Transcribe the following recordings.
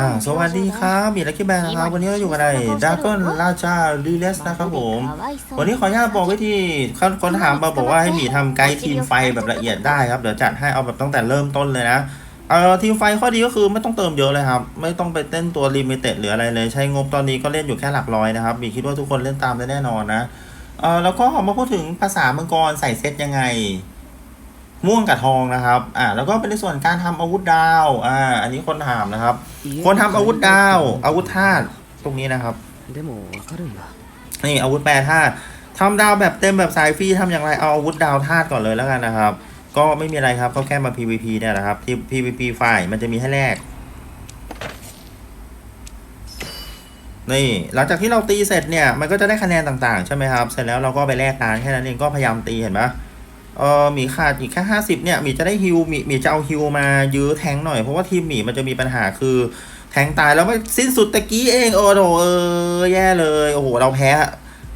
อ่าสวัสดีครับมีลักกี้แบนนะครับ วันนี้เราอยู่กับอะไรดากอนราชาลีเลสนะครับผม วันนี้ขออนุญาตบอกวิธีคนคนถามมาบอกว่าให้หมีทำไกด์ทีมไฟแบบละเอียดได้ครับ เดี๋ยวจัดให้เอาแบบตั้งแต่เริ่มต้นเลยนะเอ่อทีมไฟข้อดีก็คือไม่ต้องเติมเยอะเลยครับ ไม่ต้องไปเต้นตัวลิมิเต็ดหรืออะไรเลย ใช้งบตอนนี้ก็เล่นอยู่แค่หลักร้อยนะครับหมีคิดว่าทุกคนเล่นตามได้แน่นอนนะเอ่อแล้วก็มาพูดถึงภาษามังกรใส่เซตยังไง ม่วงกับทองนะครับ อ่า แล้วก็เป็นในส่วนการทำอาวุธดาว อ่า อันนี้คนถามนะครับ คนทำอาวุธดาว อาวุธธาตุตรงนี้นะครับนี่อาวุธแปรธาตุทำดาวแบบเต็มแบบสายฟรีทำอย่างไร เอาอาวุธดาวธาตุก่อนเลยแล้วกันนะครับ ก็ไม่มีอะไรครับเขาแค่มา PVP เนี่ยแหละครับ ที่ PVP ไฟล์มันจะมีให้แลกนี่หลังจากที่เราตีเสร็จเนี่ยมันก็จะได้คะแนนต่างๆ ใช่ไหมครับ เสร็จแล้วเราก็ไปแลกร้านแค่นั้นเองก็พยายามตีเห็นไหม เออหมีขาดอีกแค่ห้าสิบเนี่ยหมีจะได้ฮิวหมีหมีจะเอาฮิวมายื้อแทงหน่อยเพราะว่าทีมหมีมันจะมีปัญหาคือแทงตายแล้วไม่สิ้นสุดตะกี้เองโอ้โหเออแย่เลยโอ้โหเราแพ้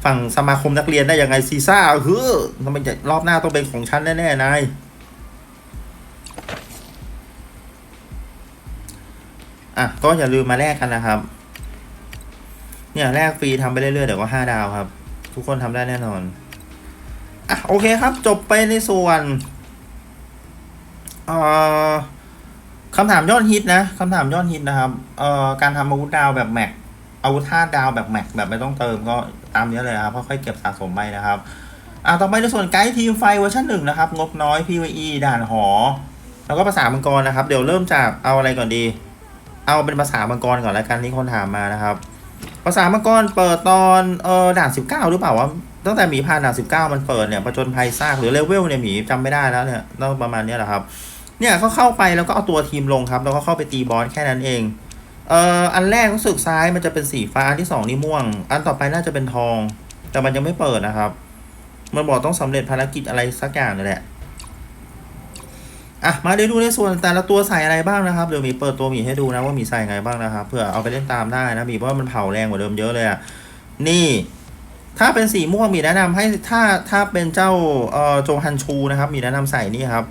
ฝั่งสมาคมนักเรียนได้ยังไงซีซ่าเฮ้อทำไมจะรอบหน้าต้องเป็นของฉันแน่ๆนายอะก็อย่าลืมมาแลกกันนะครับ เนี่ยแลกฟรีทำไปเรื่อยๆเดี๋ยวก็ห้าดาวครับ ทุกคนทำได้แน่นอน อะโอเคครับ จบไปในส่วนเอ่อคำถามยอดฮิตนะคำถามยอดฮิตนะครับเอ่อการทำอาวุธดาวแบบแม็กอาวุธธาตุดาวแบบแม็กแบบไม่ต้องเติมก็ตามนี้เลยครับค่อยๆเก็บสะสมไปนะครับอ่าต่อไปในส่วนไกด์ทีมไฟเวอร์ชันหนึ่งนะครับ งบน้อย PVE ด่านหอ แล้วก็ภาษามังกรนะครับ เดี๋ยวเริ่มจากเอาอะไรก่อนดี เอาเป็นภาษามังกรก่อนแล้วกันที่คนถามมานะครับ ภาษามังกรเปิดตอนเออด่านสิบเก้าหรือเปล่าวะ ตั้งแต่หมีผ่านด่านสิบเก้ามันเปิดเนี่ยประจนภัยซากหรือเลเวลเนี่ยหมีจำไม่ได้แล้วเนี่ยต้องประมาณนี้แหละครับ เนี่ยเขาเข้าไปแล้วก็เอาตัวทีมลงครับ แล้วก็เข้าไปตีบอสแค่นั้นเองเอ่ออันแรกรู้สึกซ้ายมันจะเป็นสีฟ้าอันที่สองนี่ม่วง อันต่อไปน่าจะเป็นทอง แต่มันยังไม่เปิดนะครับ มันบอกต้องสำเร็จภารกิจอะไรสักอย่างนี่แหละอะมาเดี๋ยวดูในส่วนแต่ละตัวใส่อะไรบ้างนะครับเดี๋ยวมีเปิดตัวหมีให้ดูนะว่ามีใส่ไงบ้างนะครับเพื่อเอาไปเล่นตามได้นะมีเพราะว่ามันเผาแรงกว่าเดิมเยอะเลยอะนี่ ถ้าเป็นสีม่วงมีแนะนำให้ถ้าถ้าเป็นเจ้าเอ่อโจฮันชูนะครับ มีแนะนำใส่นี่ครับ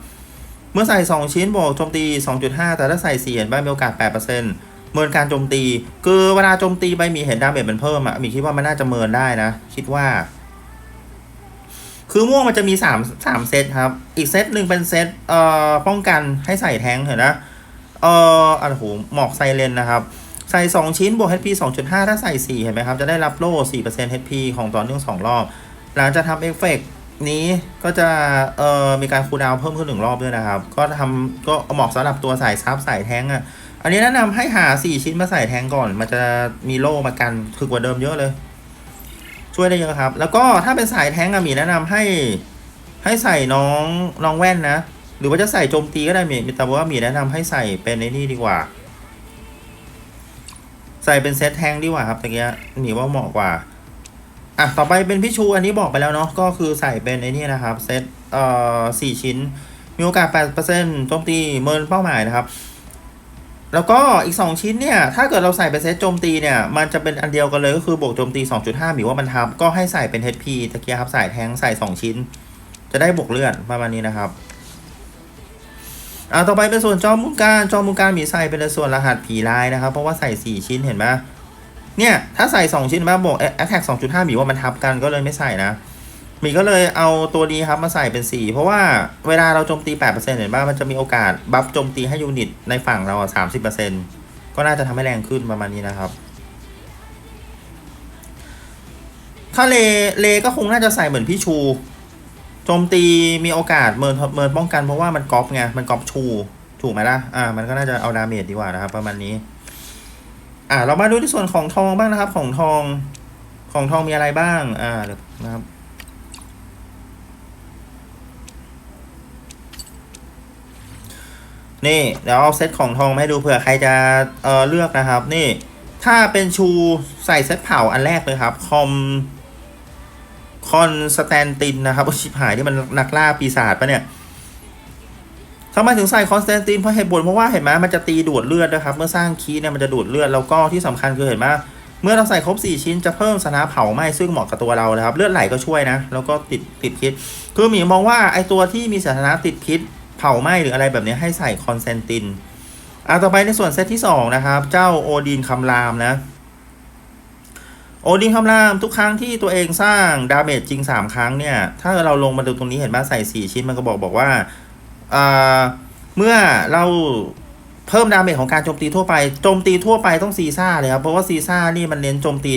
เมื่อใส่ 2 ชิ้นบวกโจมตี 2.5 แต่ถ้าใส่4เห็นใบมีโอกาส 8%เมินการโจมตี คือเวลาโจมตีใบมีเห็นดาเมจมันเพิ่มอะมีคิดว่ามันน่าจะเมินได้นะ คิดว่า คือม่วงมันจะมี3 3เซตครับ อีกเซตหนึ่งเป็นเซตเอ่อป้องกันให้ใส่แทงเห็นนะเอ่ออะโหหมอกไซเลนนะครับ ใส่ 2 ชิ้นบวก HP 2.5 ถ้าใส่ 4 เห็นไหมครับ จะได้รับโล่ 4% HP ของต่อเนื่อง 2 รอบ หลังจากทำเอฟเฟกต์นี้ก็จะเอ่อมีการคูลดาวเพิ่มขึ้นหนึ่งรอบด้วยนะครับ ก็ทำก็เหมาะสำหรับตัวสายซับสายแท้งอะ อันนี้แนะนำให้หา 4 ชิ้นมาใส่แท้งก่อน มันจะมีโล่มากันคือกว่าเดิมเยอะเลย ช่วยได้เยอะครับ แล้วก็ถ้าเป็นสายแท้งอะมีแนะนำให้ให้ใส่น้องน้องแว่นนะ หรือว่าจะใส่โจมตีก็ได้มีแต่ว่ามีแนะนำให้ใส่เป็นในนี่ดีกว่า ใส่เป็นเซตแทงดีกว่าครับตะเกียหนีว่าเหมาะกว่าอะต่อไปเป็นพี่ชูอันนี้บอกไปแล้วเนาะก็คือใส่เป็นไอ้นี่นะครับเซตเอ่อสี่ชิ้น มีโอกาส8%โจมตีเมินเป้าหมายนะครับ แล้วก็อีก 2 ชิ้นเนี่ย ถ้าเกิดเราใส่เป็นเซตโจมตีเนี่ย มันจะเป็นอันเดียวกันเลยก็คือบวกโจมตี 2.5หมีว่ามันทับ ก็ให้ใส่เป็น HP ตะเกียครับ ใส่แทงใส่ 2 ชิ้น จะได้บวกเลือดประมาณนี้นะครับ อ่าต่อไปเป็นส่วนจอมุงการจอมุงการมีใส่เป็นส่วนรหัสผีลายนะครับ เพราะว่าใส่ 4 ชิ้นเห็นไหมเนี่ย ถ้าใส่ 2 ชิ้นมาบอก attack 2.5หมีว่ามันทับกันก็เลยไม่ใส่นะมีก็เลยเอาตัวนี้ครับมาใส่เป็น 4 เพราะว่าเวลาเราโจมตี 8%เห็นป่ะมันจะมีโอกาสบัฟโจมตีให้ยูนิตในฝั่งเราอะ30%ก็น่าจะทำให้แรงขึ้นประมาณนี้นะครับ ถ้าเลเลก็คงน่าจะใส่เหมือนพี่ชู โจมตีมีโอกาสเมินเมินป้องกันเพราะว่ามันก๊อปไงมันก๊อปชู ถูกไหมล่ะอ่า มันก็น่าจะเอาดาเมจดีกว่านะครับ ประมาณนี้ อ่า เรามาดูในส่วนของทองบ้างนะครับ ของทอง ของทองมีอะไรบ้าง อ่าเดี๋ยวนะครับนี่เดี๋ยวเอาเซตของทองมาให้ดูเผื่อใครจะเออเลือกนะครับ นี่ ถ้าเป็นชูใส่เซตเผาอันแรกเลยครับคอม คอนสแตนตินนะครับโอ้ชิบหายนี่มันนักล่าปีศาจปะเนี่ยทำไมถึงใส่คอนสแตนตินเพราะเหตุผลเพราะว่าเห็นไหมมันจะตีดูดเลือดนะครับ เมื่อสร้างคีเนี่ยมันจะดูดเลือดแล้วก็ที่สำคัญคือเห็นไหมเมื่อเราใส่ครบ 4 ชิ้นจะเพิ่มสนะเผาไหม้ซึ่งเหมาะกับตัวเรานะครับ เลือดไหลก็ช่วยนะ แล้วก็ติดติดพิษคือหมีมองว่าไอตัวที่มีสถานะติดพิษ เผาไหม้หรืออะไรแบบนี้ให้ใส่คอนเซนตินอะต่อไปในส่วนเซตที่สองนะครับเจ้าโอดินคำรามนะ โอดินคำรามทุกครั้งที่ตัวเองสร้างดาเมจจริง 3 ครั้งเนี่ย ถ้าเราลงมาดูตรงนี้เห็นบ้าใส่ 4 ชิ้นมันก็บอกบอกว่าเมื่อเราเพิ่มดาเมจของการโจมตีทั่วไป โจมตีทั่วไปต้องซีซ่าเลยครับ เพราะว่าซีซ่านี่มันเน้นโจมตี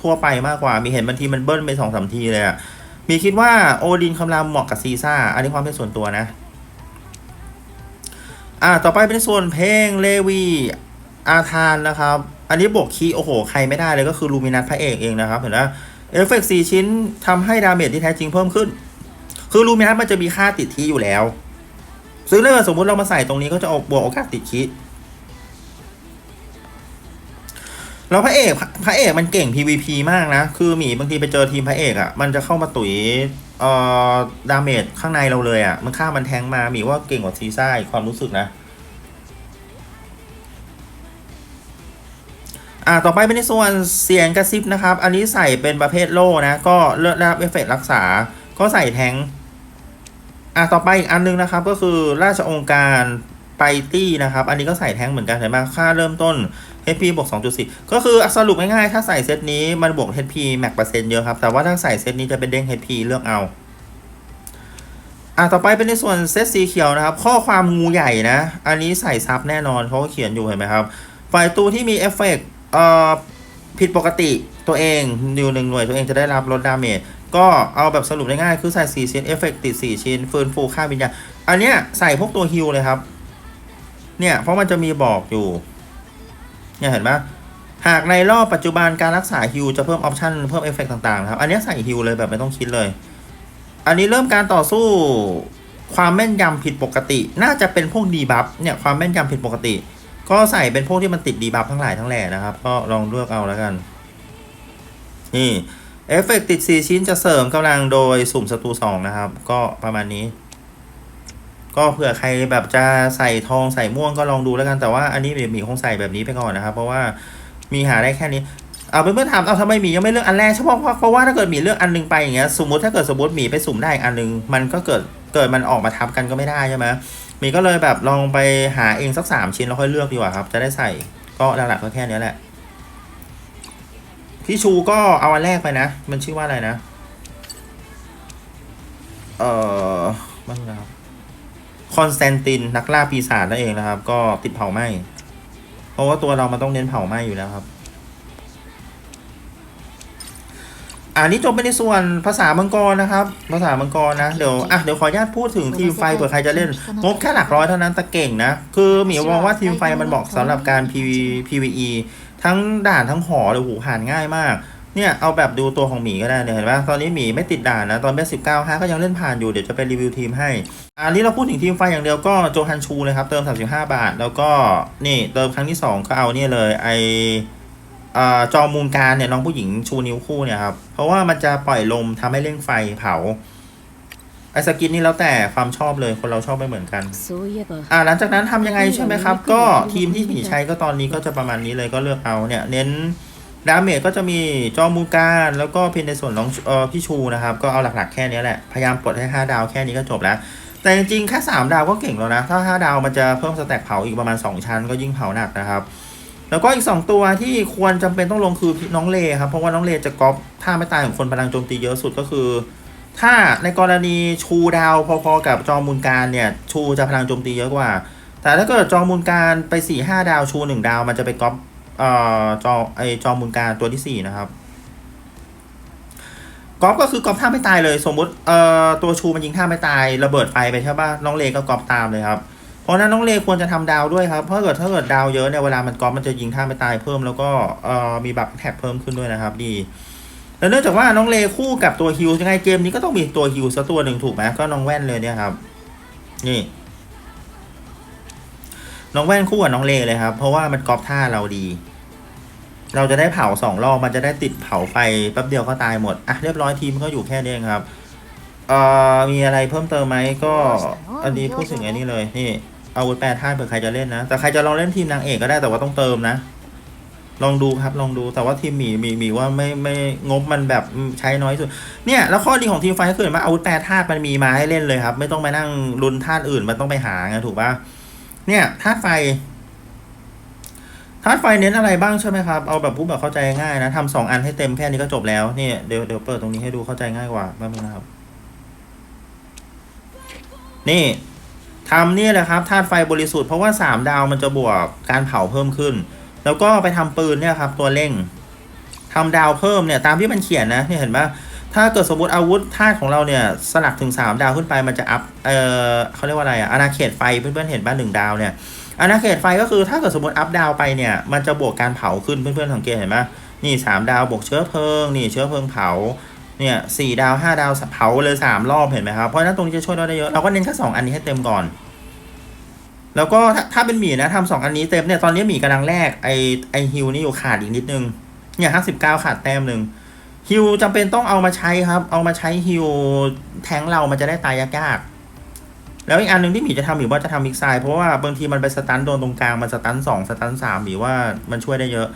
ทั่วไปมากกว่า มีเห็นบางทีมันเบิ้ลไปสองสามทีเลยอะมีคิดว่าโอดินคำรามเหมาะกับซีซ่า อันนี้ความเป็นส่วนตัวนะ อ่า ต่อไปเป็นส่วนเพลงเลวี อาธานนะครับ อันนี้บวกคีย์โอ้โห ใครไม่ได้เลยก็คือลูมินัสพระเอกเองนะครับเห็นไหมเอฟเฟกต์สี่ชิ้นทำให้ดาเมจที่แท้จริงเพิ่มขึ้น คือลูมินัสมันจะมีค่าติดทีอยู่แล้ว ซึ่งถ้าเกิดสมมุติเรามาใส่ตรงนี้ก็จะออกบวกโอกาสติดคีย์แล้วพระเอกพระเอกมันเก่ง PVP มากนะ คือหมีบางทีไปเจอทีมพระเอกอะ่ะ มันจะเข้ามาตุ๋ยเอ่อดาเมจข้างในเราเลยอะ่ะ มันฆ่ามันแทงมาหมีว่าเก่งกว่าซีซ่าความรู้สึกนะ อ่าต่อไปเป็นในส่วนเสียงกระซิบนะครับ อันนี้ใส่เป็นประเภทโล่นะ ก็เลือกรับเอฟเฟกรักษา ก็ใส่แทงอ่าต่อไปอีกอันนึงนะครับ ก็คือราชองค์การไปตี้นะครับ อันนี้ก็ใส่แทงเหมือนกันเห็นไหมค่าเริ่มต้น HP บวก2.4 ก็คือสรุปง่ายๆ ถ้าใส่เซตนี้มันบวก HP แม็กเปอร์เซ็นต์เยอะครับ แต่ว่าถ้าใส่เซตนี้จะเป็นเด้ง HP เลือกเอาอะต่อไปเป็นในส่วนเซตสีเขียวนะครับ ข้อความงูใหญ่นะ อันนี้ใส่ซับแน่นอนเขาเขียนอยู่เห็นไหมครับ ฝ่ายตัวที่มีเอฟเฟกต์ เอ่อผิดปกติตัวเองนิวหนึ่งหน่วยตัวเองจะได้รับลดดาเมจก็เอาแบบสรุปง่ายๆคือใส่ 4 ชิ้นเอฟเฟกติด 4 ชิ้นฟื้นฟูค่าวิญญาณอันเนี้ยใส่พวกตัวฮิลเลยครับ เนี่ย เพราะมันจะมีบอกอยู่ เนี่ยเห็นไหมหากในรอบปัจจุบันการรักษาฮิลจะเพิ่มออปชันเพิ่มเอฟเฟกต์ต่างๆ ครับ อันนี้ใส่ฮิลเลยแบบไม่ต้องคิดเลย อันนี้เริ่มการต่อสู้ความแม่นยำผิดปกติ น่าจะเป็นพวกดีบัฟเนี่ยความแม่นยำผิดปกติ ก็ใส่เป็นพวกที่มันติดดีบัฟทั้งหลายทั้งแหล่นะครับ ก็ลองเลือกเอาแล้วกัน นี่เอฟเฟกติด 4 ชิ้นจะเสริมกำลังโดยสุ่มศัตรู2นะครับ ก็ประมาณนี้ ก็เผื่อใครแบบจะใส่ทองใส่ม่วงก็ลองดูแล้วกันแต่ว่าอันนี้หมีคงใส่แบบนี้ไปก่อนนะครับ เพราะว่ามีหาได้แค่นี้เอาเป็นเพื่อนถามเอาทำไมหมียังไม่เลือกอันแรกเฉพาะเพราะว่าถ้าเกิดหมีเลือกอันหนึงไปอย่างเงี้ยสมมติถ้าเกิดสมมติหมีไปสุ่มได้อีกอันหนึงมันก็เกิดเกิดมันออกมาทับกันก็ไม่ได้ใช่ไหม มีก็เลยแบบลองไปหาเองสักสามชิ้นแล้วค่อยเลือกดีกว่าครับ จะได้ใส่ก็หลักๆก็แค่นี้แหละ พี่ชูก็เอาอันแรกไปนะ มันชื่อว่าอะไรนะ เอ่อมันนะครับคอนสแตนตินนักล่าปีศาจนั่นเองนะครับ ก็ติดเผาไหมเพราะว่าตัวเรามันต้องเน้นเผาไหมอยู่แล้วครับ อันนี้จบไปในส่วนภาษามังกรนะครับ ภาษามังกรนะ เดี๋ยวอะเดี๋ยวขออนุญาตพูดถึงทีมไฟเผื่อใครจะเล่น งบแค่หลักร้อยเท่านั้นแต่เก่งนะ คือหมีมองว่าทีมไฟมันเหมาะสำหรับการ PV PVE ทั้งด่านทั้งหอเลยโอ้โหผ่านง่ายมาก เนี่ยเอาแบบดูตัวของหมีก็ได้เนี่ยเห็นปะตอนนี้หมีไม่ติดด่านนะ ตอนเบสสิบเก้าห้าก็ยังเล่นผ่านอยู่ เดี๋ยวจะไปรีวิวทีมให้ อันนี้เราพูดถึงทีมไฟอย่างเดียวก็โจฮันชูเลยครับ เติม 35 บาท แล้วก็นี่เติมครั้งที่ 2 ก็เอาเนี่ยเลยไอเอจอมูลการเนี่ยน้องผู้หญิงชูนิ้วคู่เนี่ยครับเพราะว่ามันจะปล่อยลมทำให้เร่งไฟเผาไอสกินนี่แล้วแต่ความชอบเลยคนเราชอบไม่เหมือนกันอ่าหลังจากนั้นทำยังไงใช่ไหมครับ ก็ทีมที่ผีใช้ก็ตอนนี้ก็จะประมาณนี้เลยก็เลือกเอาเนี่ย เน้นดาเมจก็จะมีจอมูลการแล้วก็เพนในส่วนน้องเออพี่ชูนะครับ ก็เอาหลักๆแค่นี้แหละ พยายามปลดให้ 5 ดาวแค่นี้ก็จบแล้ว แต่จริงๆแค่3ดาวก็เก่งแล้วนะ ถ้า 5 ดาวมันจะเพิ่มสแต็กเผาอีกประมาณ 2 ชั้นก็ยิ่งเผาหนักนะครับ แล้วก็อีก 2 ตัวที่ควรจำเป็นต้องลงคือน้องเลครับเพราะว่าน้องเลจะก๊อปท่าไม่ตายของคนพลังโจมตีเยอะสุดก็คือ ถ้าในกรณีชูดาวพอๆกับจอมูลการเนี่ยชูจะพลังโจมตีเยอะกว่า แต่ถ้าเกิดจอมูลการไปสี่ห้าดาวชูหนึ่งดาวมันจะไปก๊อปเอ่อจอไอจอมูลการตัวที่สี่นะครับก๊อปก็คือก๊อปท่าไม่ตายเลย สมมุติเอ่อตัวชูมันยิงท่าไม่ตายระเบิดไฟไปใช่ป่ะน้องเลก็ก๊อปตามเลยครับ ราะนั้นน้องเลควรจะทำดาวด้วยครับ เพราะเกิดถ้าเกิดดาวเยอะเนี่ยเวลามันก๊อปมันจะยิงท่าไม่ตายเพิ่มแล้วก็เอ่อมีบัฟแท็กเพิ่มขึ้นด้วยนะครับ ดีแล้วเนื่องจากว่าน้องเลคู่กับตัวฮิวยังไงเกมนี้ก็ต้องมีตัวฮิวสักตัวหนึ่งถูกไหมก็น้องแว่นเลยเนี่ยครับ นี่น้องแว่นคู่กับน้องเลเลยครับ เพราะว่ามันกรอบท่าเราดี เราจะได้เผาสองรอบมันจะได้ติดเผาไฟแป๊บเดียวก็ตายหมดอะเรียบร้อยทีมก็อยู่แค่นี้งครับเอ่อมีอะไรเพิ่มเติมไหมก็อันนี้พูดถึงอ้นี่เลยนี่ อาวุธแปรธาตุเผื่อใครจะเล่นนะ แต่ใครจะลองเล่นทีมนางเอกก็ได้แต่ว่าต้องเติมนะ ลองดูครับลองดูแต่ว่าทีมหมีหมีหมีว่าไม่ไม่งบมันแบบใช้น้อยสุด เนี่ยแล้วข้อดีของทีมไฟก็คือเห็นว่าอาวุธแปรธาตุมันมีมาให้เล่นเลยครับ ไม่ต้องไปนั่งรุนธาตุอื่นมันต้องไปหาไงถูกปะเนี่ยธาตุไฟธาร์ดไฟเน้นอะไรบ้างใช่ไหมครับ เอาแบบพูดแบบเข้าใจง่ายนะทำสองอันให้เต็มแค่นี้ก็จบแล้วนี่เดี๋ยวเดี๋ยวเปิดตรงนี้ให้ดูเข้าใจง่ายกว่าแป๊บนึงนะครับ นี่ ทำนี่แหละครับธาตุไฟบริสุทธิ์เพราะว่าสามดาวมันจะบวกการเผาเพิ่มขึ้น แล้วก็ไปทำปืนเนี่ยครับตัวเร่งทำดาวเพิ่มเนี่ยตามที่มันเขียนนะเนี่ยเห็นปะถ้าเกิดสมมติอาวุธธาตุของเราเนี่ยสลักถึงสามดาวขึ้นไปมันจะอัพเออเขาเรียกว่าอะไรอะอาณาเขตไฟเพื่อนๆเห็นบ้านหนึ่งดาวเนี่ยอาณาเขตไฟก็คือถ้าเกิดสมมติอัพดาวไปเนี่ยมันจะบวกการเผาขึ้นเพื่อนๆสังเกตเห็นไหมนี่สามดาวบวกเชื้อเพลิงนี่เชื้อเพลิงเผา เนี่ยสี่ดาวห้าดาวเผาเลยสามรอบเห็นไหมครับ เพราะนั้นตรงนี้จะช่วยเราได้เยอะ เราก็เน้นแค่สองอันนี้ให้เต็มก่อน แล้วก็ถ้าถ้าเป็นหมีนะทำสองอันนี้เต็มเนี่ยตอนนี้หมีกำลังแรกไอไอฮิวนี่อยู่ขาดอีกนิดนึง เนี่ยห้าสิบเก้าขาดแต้มหนึ่งฮิวจำเป็นต้องเอามาใช้ครับ เอามาใช้ฮิวแทงเรามันจะได้ตายยากๆ แล้วอีกอันหนึ่งที่หมีจะทำหมีว่าจะทำมิกไซเพราะว่าบางทีมันไปสตันโดนตรงกลาง มันสตันสองสตันสามหมีว่ามันช่วยได้เยอะ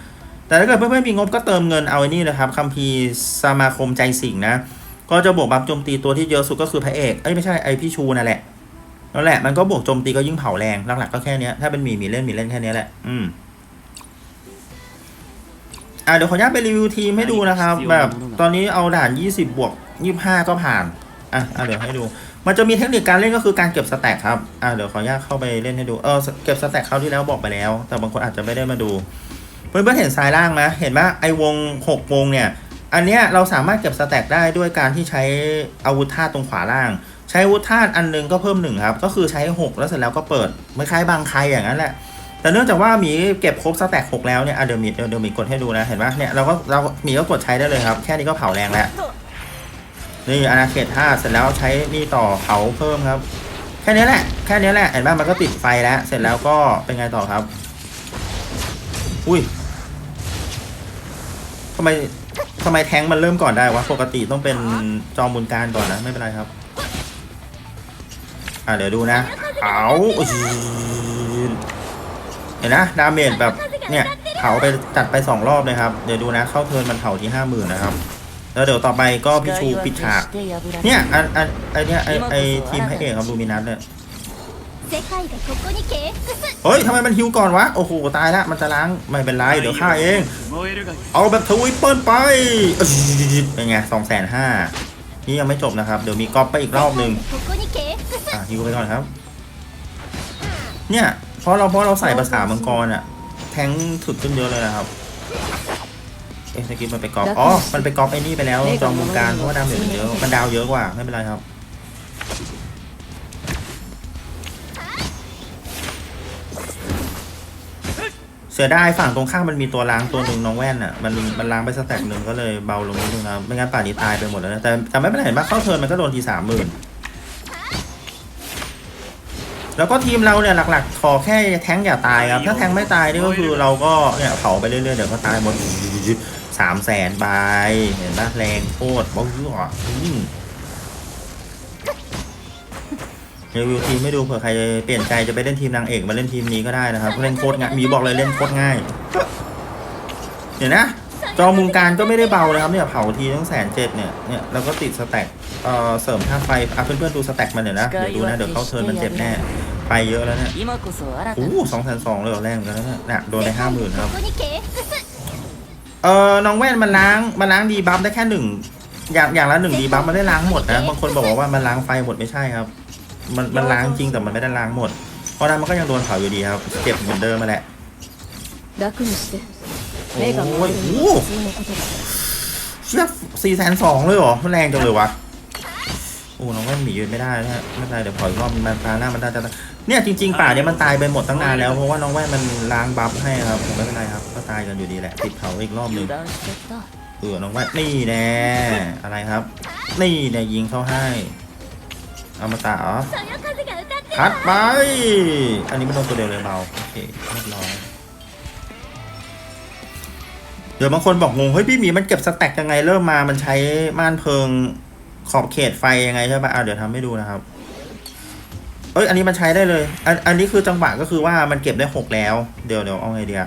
แต่ถ้าเกิดเพื่อนๆมีงบก็เติมเงินเอาไอ้นี่เลยครับคัมภีร์สมาคมใจสิงห์นะ ก็จะบวกบัฟโจมตีตัวที่เยอะสุดก็คือพระเอกเอ้ยไม่ใช่ไอพี่ชูนั่นแหละนั่นแหละมันก็บวกโจมตีก็ยิ่งเผาแรงหลักๆก็แค่เนี้ยถ้าเป็นหมีหมีเล่นหมีเล่นแค่เนี้ยแหละอืมอ่าเดี๋ยวขออนุญาตไปรีวิวทีมให้ดูนะครับ แบบตอนนี้เอาด่าน 20 บวก 25 ก็ผ่านอะอะเดี๋ยวให้ดู มันจะมีเทคนิคการเล่นก็คือการเก็บสแต็กครับอะเดี๋ยวขออนุญาตเข้าไปเล่นให้ดูเออเก็บสแต็กเขาวที่แล้วบอกไปแล้ว แต่บางคนอาจจะไม่ได้มาดู เพื่อนๆเห็นซ้ายล่างไหมเห็นไหมไอวง6วงเนี่ย อันเนี้ยเราสามารถเก็บสแต็กได้ด้วยการที่ใช้อาวุธธาตุตรงขวาล่าง ใช้อาวุธธาตุอันหนึงก็เพิ่มหนึ่งครับ ก็คือใช้ 6 แล้วเสร็จแล้วก็เปิดไม่คล้ายบางใครอย่างนั้นแหละ แต่เนื่องจากว่ามีเก็บครบสแต็กหกแล้วเนี่ยเดี๋ยวมีเดี๋ยวมีกดให้ดูนะ เห็นไหมเนี่ยเราก็เรามีก็กดใช้ได้เลยครับ แค่นี้ก็เผาแรงแล้ว นี่อาณาเขตห้าเสร็จแล้วใช้นี่ต่อเผาเพิ่มครับ แค่นี้แหละ แค่นี้แหละ เห็นไหมมันก็ติดไฟแล้ว เสร็จแล้วก็เป็นไงต่อครับ อุ้ย ทำไมทำไมแท้งมันเริ่มก่อนได้วะ ปกติต้องเป็นจอมบุญการก่อนนะ ไม่เป็นไรครับ อะเดี๋ยวดูนะเผาเห็นนะ ดาเมจแบบเนี่ยเผาไปจัดไปสองรอบเลยครับ เดี๋ยวดูนะ เข้าเทิร์นมันเผาที่ห้าหมื่นนะครับแล้วเดี๋ยวต่อไปก็พี่ชูปิดฉาก เนี่ยอันอันไอเนี่ยไอไอทีมพระเอกครับลูมินัสเนี่ย เฮ้ยทำไมมันฮิวก่อนวะ โอ้โห ตายละมันจะล้าง ไม่เป็นไร เดี๋ยวฆ่าเอง เอาแบบทวิปเปิลไปเป็นไงสองแสนห้านี่ยังไม่จบนะครับ เดี๋ยวมีกอปไปอีกรอบหนึ่งอะฮิวไปก่อนครับ เนี่ยเพราะเราเพราะเราใส่ภาษามังกรอะแทงถึกขึ้นเยอะเลยนะครับเอ๊ะสกิปมันไปกอบอ๋อ มันไปกอบไอ้นี่ไปแล้วจองวงการเพราะว่าดาวเหลือมันเยอะ มันดาวเยอะกว่า ไม่เป็นไรครับ เสียดายฝั่งตรงข้ามมันมีตัวล้างตัวหนึ่งน้องแว่นอะมันมันล้างไปสแต็กหนึ่งก็เลยเบาลงนิดนึงนะครับไม่งั้นป่านนี้ตายไปหมดแล้วนะแต่แต่ไม่เป็นไรเห็นปะเข้าเทิร์นมันก็โดนทีสามหมื่นแล้วก็ทีมเราเนี่ยหลักๆขอแค่แท้งอย่าตายครับ ถ้าแท้งไม่ตายนี่ก็คือเราก็เนี่ยเผาไปเรื่อยๆเดี๋ยวก็ตายหมดสามแสนใบเห็นปะแรงโคตรบ้าเรื่องอืม รีวิวทีมไม่ดูเผื่อใครเปลี่ยนใจจะไปเล่นทีมนางเอกมาเล่นทีมนี้ก็ได้นะครับเล่นโคตรง่ายมีบอกเลยเล่นโคตรง่ายเดี๋ยวนะจอมุมการก็ไม่ได้เบานะครับเนี่ยเผาทีตั้งแสนเจ็ดเนี่ยเนี่ยเราก็ติดสแต็กเอ่อเสริมท่าไฟอะเพื่อนๆดูสแต็กมันเดี๋ยวนะเดี๋ยวดูนะเดี๋ยวเข้าเทิร์นมันเจ็บแน่ไปเยอะแล้วเนี่ยโอ้สองแสนสองเลยแรงกันแล้วเนี่ยโดนไปห้าหมื่นครับเออน้องแว่นมันล้างมันล้างดีบัฟได้แค่หนึ่งอย่างอย่างละหนึ่งดีบัฟมันได้ล้างหมดนะบางคนบอกว่ามันล้างไฟหมดไม่ใช่ครับ มันมันล้างจริงแต่มันไม่ได้ล้างหมด เพราะนั้นมันก็ยังโดนเผาอยู่ดีครับเจ็บเหมือนเดิมมาแหละ 楽にして โอ้ 目が ย 回る โอ้ の โห は普通のことだ เชี่ยสี่แสนสองเลยเหรอมันแรงจังเลยวะโอ้น้องแว่นหมียืนไม่ได้นะฮะไม่เป็นไรเดี๋ยวขออีกรอบมันตาหน้ามันได้จะเนี่ยจริง ๆ ป่าเนี่ยมันตายไปหมดตั้งนานแล้วเพราะว่าน้องแว่นมันล้างบัฟให้ครับผมไม่เป็นไรครับก็ตายกันอยู่ดีแหละติดเผาอีกรอบหนึ่ง 油断しちゃった เออน้องแว่นนี่แน่อะไรครับ นี่แน่ยิงเข้าให้เ อมตะเหรอคัดไป อันนี้มันลองตัวเดียวเลยเบา โอเคเรียบร้อย เดี๋ยวบางคนบอกงง เฮ้ยพี่หมีมันเก็บสแต็กยังไงเริ่มมา มันใช้ม่านเพลิงขอบเขตไฟยังไงใช่ปะ่ะอ่าเดี๋ยวทำให้ดูนะครับ เอ้ย อันนี้มันใช้ได้เลย อัน อันนี้คือจังหวะก็คือว่ามันเก็บได้หกแล้ว เดี๋ยวเดี๋ยวเอาไงเดีย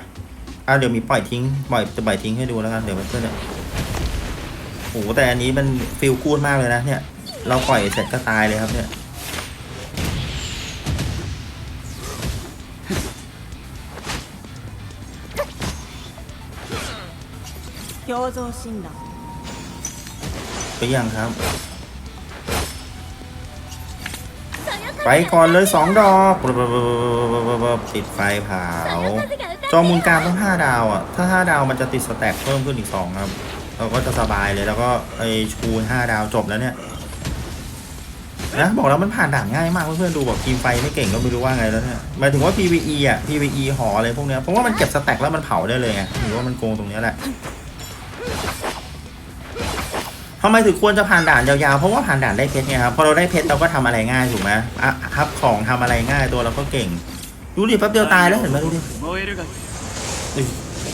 อ่าเดี๋ยวมีปล่อยทิ้ง ปล่อยจะปล่อยทิ้งให้ดูแล้วกัน เดี๋ยวมันเพื่อนโอ้แต่อันนี้มันฟิลกูดมากเลยนะเนี่ย เราปล่อยเสร็จก็ตายเลยครับเนี่ยไปยังครับ ไปก่อนเลยสองดอกติดไฟเผา จอมูลการต้องห้าดาวอะ ถ้าห้าดาวมันจะติดสแต็กเพิ่มขึ้นอีกสองครับ เราก็จะสบายเลยแล้วก็ไอชูห้าดาวจบแล้วเนี่ย นะบอกแล้วมันผ่านด่านง่ายมากเพื่อนๆดูบอกทีมไฟไม่เก่งก็ไม่รู้ว่าไงแล้วเนี่ยหมายถึงว่า PVE อะ PVE หออะไรพวกเนี้ยเพราะว่ามันเก็บสแต็กแล้วมันเผาได้เลยไงถือว่ามันโกงตรงเนี้ยแหละทำไมถึงควรจะผ่านด่านยาวๆ เพราะว่าผ่านด่านได้เพชรไงครับ พอเราได้เพชรเราก็ทำอะไรง่ายถูกไหมอะครับของทำอะไรง่ายตัวเราก็เก่ง ดูดิแป๊บเดียวตายแล้วเห็นไหมดูดิ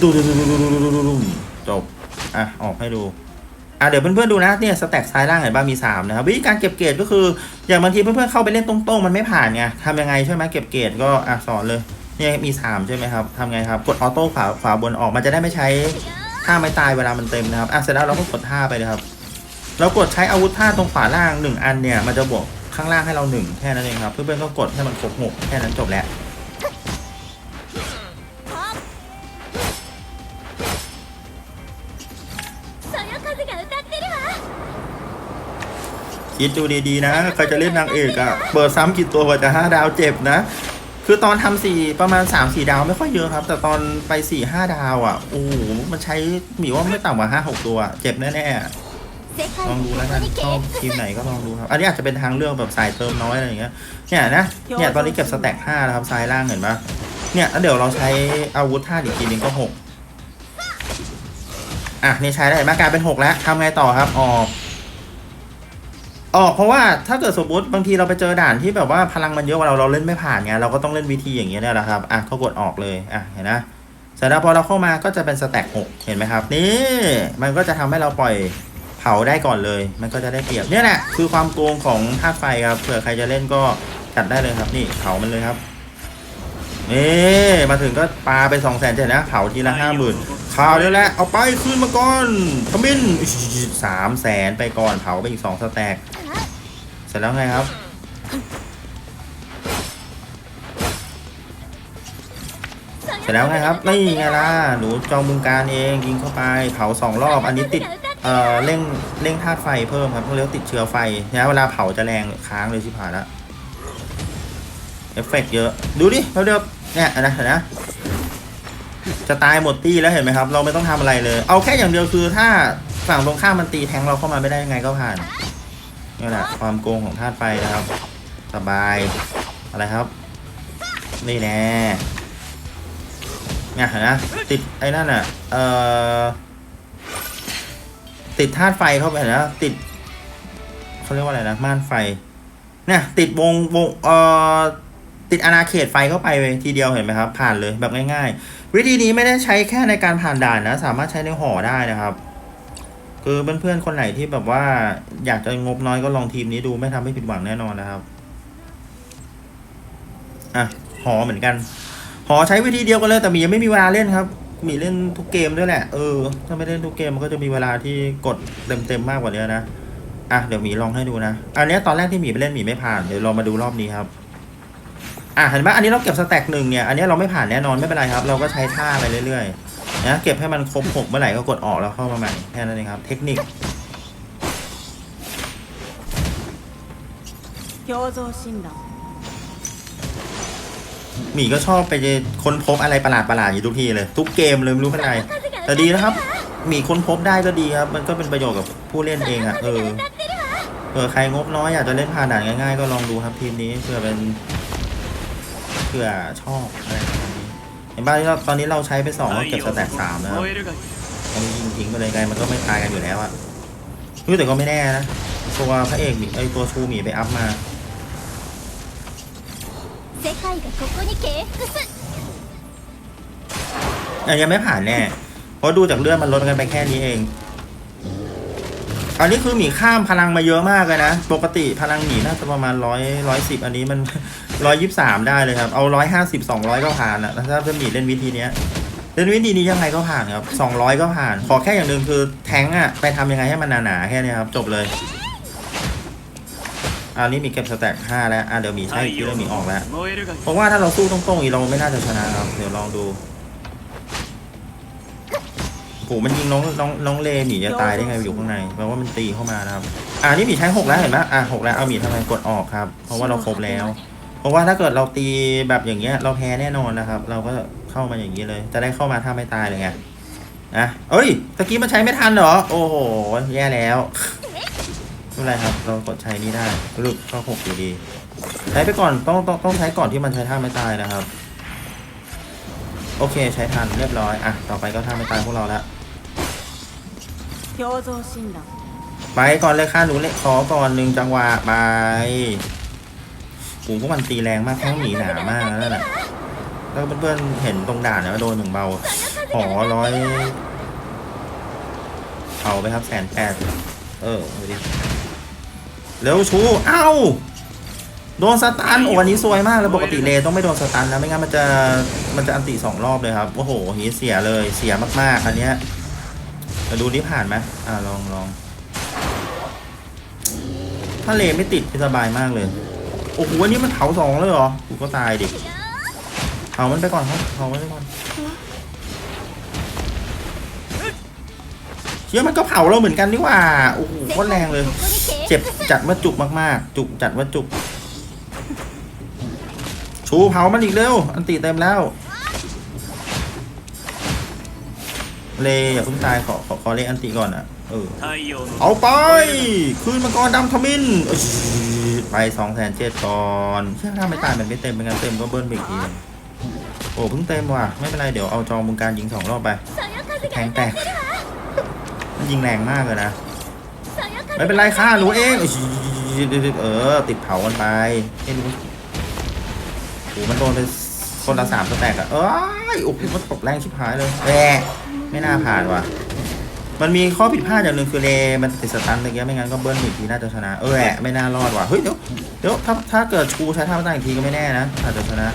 ดูดูดูดูดูดูดูดูจบ อะ ออกให้ดู อะเดี๋ยวเพื่อนๆดูนะเนี่ยสแต็กซ้ายล่างเห็นบ้างมี 3 นะครับวิธีการเก็บเกรดก็คือ อย่างบางทีเพื่อนๆเข้าไปเล่นตรงๆ มันไม่ผ่านไงทำยังไงใช่ไหมเก็บเกรดก็อะสอนเลยเนี่ยมี 3 ใช่ไหมครับทำไงครับ กดออโต้ขวาขวาบนออกมันจะได้ไม่ใช้ท่าไม่ตายเวลามันเต็มนะครับอะเสร็จแล้วเราก็กดท่าไปเลยครับเรากดใช้อาวุธท่าตรงขวาล่าง 1 อันเนี่ยมันจะบวกข้างล่างให้เรา 1 แค่นั้นเองครับเพื่อนๆก็กดให้มันครบหกแค่นั้นจบแล้ว คิดดูดีๆนะใครจะเล่นนางเอกอะเปิดซ้ำกี่ตัวกว่าจะห้าดาวเจ็บนะ คือตอนทำสี่ประมาณสามสี่ดาวไม่ค่อยเยอะครับ แต่ตอนไปสี่ห้าดาวอะโอ้โหมันใช้หมีว่าไม่ต่ำกว่าห้าหกตัว เจ็บแน่ๆลองดูแล้วกันชอบทีมไหนก็ลองดูครับ อันนี้อาจจะเป็นทางเลือกแบบสายเติมน้อยอะไรอย่างเงี้ยเนี่ยนะเนี่ยตอนนี้เก็บสแต็กห้าแล้วครับซ้ายล่างเห็นปะเนี่ยแล้วเดี๋ยวเราใช้อาวุธท่าอีกทีนึงก็หกอะนี่ใช้ได้มากลายเป็นหกแล้วทำไงต่อครับออก ออกเพราะว่าถ้าเกิดสมมติบางทีเราไปเจอด่านที่แบบว่าพลังมันเยอะกว่าเราเราเล่นไม่ผ่านไงเราก็ต้องเล่นวิธีอย่างเงี้ยเนี่ยแหละครับอะเขากดออกเลยอะเห็นนะเสร็จแล้วพอเราเข้ามาก็จะเป็นสแต็กหกเห็นไหมครับนี่มันก็จะทำให้เราปล่อยเผาได้ก่อนเลย มันก็จะได้เปรียบเนี่ยแหละคือความโกงของธาตุไฟครับเผื่อใครจะเล่นก็จัดได้เลยครับนี่เผามันเลยครับ นี่มาถึงก็ปาไปสองแสนเจ็ดนะเผาทีละห้าหมื่นข่าวนี่แหละเอาไปขึ้นมาก่อนทมินสามแสนไปก่อนเผาไปอีกสองสแต็กเสร็จแล้วไงครับเสร็จแล้วไงครับนี่ไงล่ะหนูจองมุงการเองยิงเข้าไปเผาสองรอบ อันนี้ติดเอ่อเร่งเร่งธาตุไฟเพิ่มครับเขาเรียกว่าติดเชื้อไฟนะเวลาเผาจะแรงค้างเลยชิบหายแล้ว เอฟเฟกต์เยอะ ดูดิเดี๋ยวเนี่ยนะเห็นนะจะตายหมดตี้แล้วเห็นไหมครับ เราไม่ต้องทำอะไรเลย เอาแค่อย่างเดียวคือถ้าฝั่งตรงข้ามมันตีแทงเราเข้ามาไม่ได้ยังไงก็ผ่านนี่แหละความโกงของธาตุไฟนะครับ สบายอะไรครับ นี่แน่เนี่ยเห็นนะติดไอ้นั่นอะเอ่อติดธาตุไฟเข้าไปนะติดเขาเรียกว่าอะไรนะม่านไฟเนี่ยติดวงวงเอ่อ ติดอาณาเขตไฟเข้าไปเลยทีเดียวเห็นไหมครับ ผ่านเลยแบบง่าย ๆ วิธีนี้ไม่ได้ใช้แค่ในการผ่านด่านนะ สามารถใช้ในหอได้นะครับ คือเพื่อนๆคนไหนที่แบบว่าอยากจะงบน้อยก็ลองทีมนี้ดูไม่ทำให้ผิดหวังแน่นอนนะครับอะหอเหมือนกัน หอใช้วิธีเดียวกันเลยแต่หมียังไม่มีเวลาเล่นครับหมีเล่นทุกเกมด้วยแหละเออถ้าไม่เล่นทุกเกมมันก็จะมีเวลาที่กดเต็มๆมากกว่านี้นะอะเดี๋ยวหมีลองให้ดูนะ อันนี้ตอนแรกที่หมีไปเล่นหมีไม่ผ่าน เดี๋ยวลองมาดูรอบนี้ครับ อะเห็นไหมอันนี้เราเก็บสแต็กหนึ่งเนี่ย อันนี้เราไม่ผ่านแน่นอนไม่เป็นไรครับ เราก็ใช้ท่าไปเรื่อยๆ นะ เก็บให้มันครบหกเมื่อไหร่ก็กดออกแล้วเข้ามาใหม่แค่นั้นเองครับ เทคนิคหมีก็ชอบไปค้นพบอะไรประหลาดประหลาดอยู่ทุกทีเลย ทุกเกมเลยไม่รู้เป็นไรแต่ดีนะครับหมีค้นพบได้ก็ดีครับ มันก็เป็นประโยชน์กับผู้เล่นเองอะเออเออใครงบน้อยอยากจะเล่นผ่านด่านง่ายๆ ก็ลองดูครับทีมนี้เผื่อเป็น เผื่อชอบอะไรประาณนี้เห็นป่ะตอนนี้เราใช้ไปสองเรเก็บสแต็กสามนะครับยังยิงทิ้งไปเลยไงมันก็ไม่ตายกันอยู่แล้วอะคือแต่ก็ไม่แน่นะตัวพระเอกไอตัวชูหมีไปอัพมาอยังไม่ผ่านแน่เพราะดูจากเลือดมันลดกันไปแค่นี้เอง อันนี้คือหมีข้ามพลังมาเยอะมากเลยนะ ปกติพลังหมีน่าจะประมาณร้อยร้อยสิบอันนี้มันร้อยยิบสามได้เลยครับ เอาร้อยห้าสิบสองร้อยก็ผ่านอะถ้าจะหมีเล่นวิธีเนี้ยเล่นวิธีนี้ยังไงก็ผ่านครับสองร้อยก็ผ่าน ขอแค่อย่างหนึ่งคือแทงอะไปทำยังไงให้มันหนาๆแค่นี้ครับ จบเลยอันนี้มีเก็บสแต็กห้าแล้วอะเดี๋ยวหมีใช้คิวแล้วหมีออกแล้ว เพราะว่าถ้าเราสู้ตรงๆอีเราไม่น่าจะชนะครับ เดี๋ยวลองดู กมันยิงน้องน้องน้องเลหมีจะตายได้ไงอยู่ข้างในแปลว่ามันตีเข้ามานะครับ อ่านี่หมีใช้หกแล้วเห็นไหมอะหกแล้วเอาหมีทำไมกดออกครับ เพราะว่าเราครบแล้ว เพราะว่าถ้าเกิดเราตีแบบอย่างเงี้ย เราแพ้แน่นอนนะครับ เราก็เข้ามาอย่างนี้เลย จะได้เข้ามาถ้าไม่ตายเลยไงนะเอ้ยตะกี้มันใช้ไม่ทันเหรอ โอ้โหแย่แล้วไม่เป็นไรครับ เรากดใช้นี้ได้ลูกก็หกอยู่ดีใช้ไปก่อนต้องต้องต้องใช้ก่อนที่มันใช้ท่าไม่ตายนะครับ โอเคใช้ทันเรียบร้อยอะต่อไปก็ท่าไม่ตายพวกเราละ 表情诊断 ไปก่อนเลยค่ะหนูเล็กขอก่อนหนึ่งจังหวะไปโอ้โหพวกมันตีแรงมากแข้งหนีหนามากนั่นแหละแล้วเพื่อนๆเห็นตรงด่านเนี่ยว่าโดนหนึ่งเบาหอร้อยเอาไปครับแสนแปดเออดูดิเร็วชู เอ้า โดนสตันโอ้วันนี้ซวยมากแล้วปกติเลต้องไม่โดนสตันนะไม่งั้นมันจะมันจะอันติสองรอบเลยครับโอ้โหหีเสียเลยเสียมากๆอันเนี้ย มาดูนี่ผ่านไหมอ่าลองลองถ้าเลไม่ติดสบายมากเลย โอ้โหอันนี้มันเผาสองเลยเหรอ กูก็ตายดิ เผามันไปก่อนครับเผามันไปก่อนเชื่อมันก็เผาเราเหมือนกันนี่ว่า โอ้โหโคตรแรงเลย เจ็บจัดว่าจุกมากๆ จุกจัดว่าจุก ชูเผามันอีกเร็ว อันตีเต็มแล้ว เลอย่าเพิ่งตายขอขอขอเลอันติก่อนอะเออเอาไปคืนมังกรดำทมินไปสองแสนเจ็ดก่อนเชื่อถ้าไม่ตายมันไม่เต็มเป็นงานเต็มก็เบิ้ลไปอีกทีโอ้เพิ่งเต็มว่ะไม่เป็นไรเดี๋ยวเอาจองมึงการยิงสองรอบไปแทงแตกมันยิงแรงมากเลยนะไม่เป็นไรค่ะรู้เองเออติดเผากันไปเอ็นโอ้มันโดนไปคนละสามตัวแตกอะเออโอ้โหมันตกแรงชิบหายเลยแหม ไม่น่าผ่านว่ะ มันมีข้อผิดพลาดอย่างหนึ่งคือเลมันติดสตันอะไรเงี้ยไม่งั้นก็เบิ้ลอีกทีน่าจะชนะ เออแหละไม่น่ารอดว่ะ เฮ้ยเดี๋ยวเดี๋ยวถ้าถ้าเกิดชูใช้ท่าตั้งอีกทีก็ไม่แน่นะอาจจะชนะ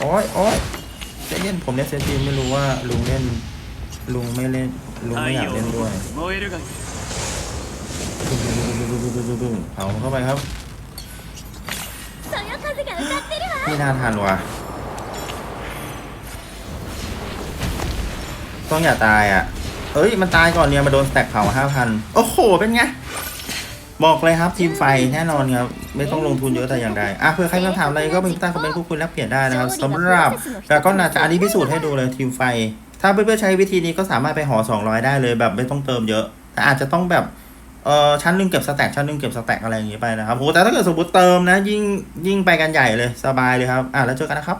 โอ้ยโอ้ยเล่นผมเล่นเซนจีไม่รู้ว่าลุงเล่นลุงไม่เล่นลุงไม่อยากเล่นด้วยเผาเข้าไปครับไม่น่าทานว่ะ ต้องอย่าตายอะ เอ้ย มันตายก่อนเนี่ยมาโดนสแต็กเผาห้าพันโอ้โห เป็นไง บอกเลยครับทีมไฟแน่นอนครับไม่ต้องลงทุนเยอะแต่อย่างใดอะเผื่อใครมีคำถามอะไรก็เป็นใต้งคอมเมนต์พูดคุยแลกเปลี่ยนได้นะครับสำหรับแต่ก็น่าจะอันนี้พิสูจน์ให้ดูเลยทีมไฟ ถ้าเพื่อนๆใช้วิธีนี้ก็สามารถไปหอ 200 ได้เลยแบบไม่ต้องเติมเยอะ แต่อาจจะต้องแบบเออชั้นหนึ่งเก็บสแต็กชั้นหนึ่งเก็บสแต็กอะไรอย่างงี้ไปนะครับโหแต่ถ้าเกิดสมมติเติมนะยิ่งยิ่งไปกันใหญ่เลยสบายเลยครับอะแล้วเจอกันนะครับ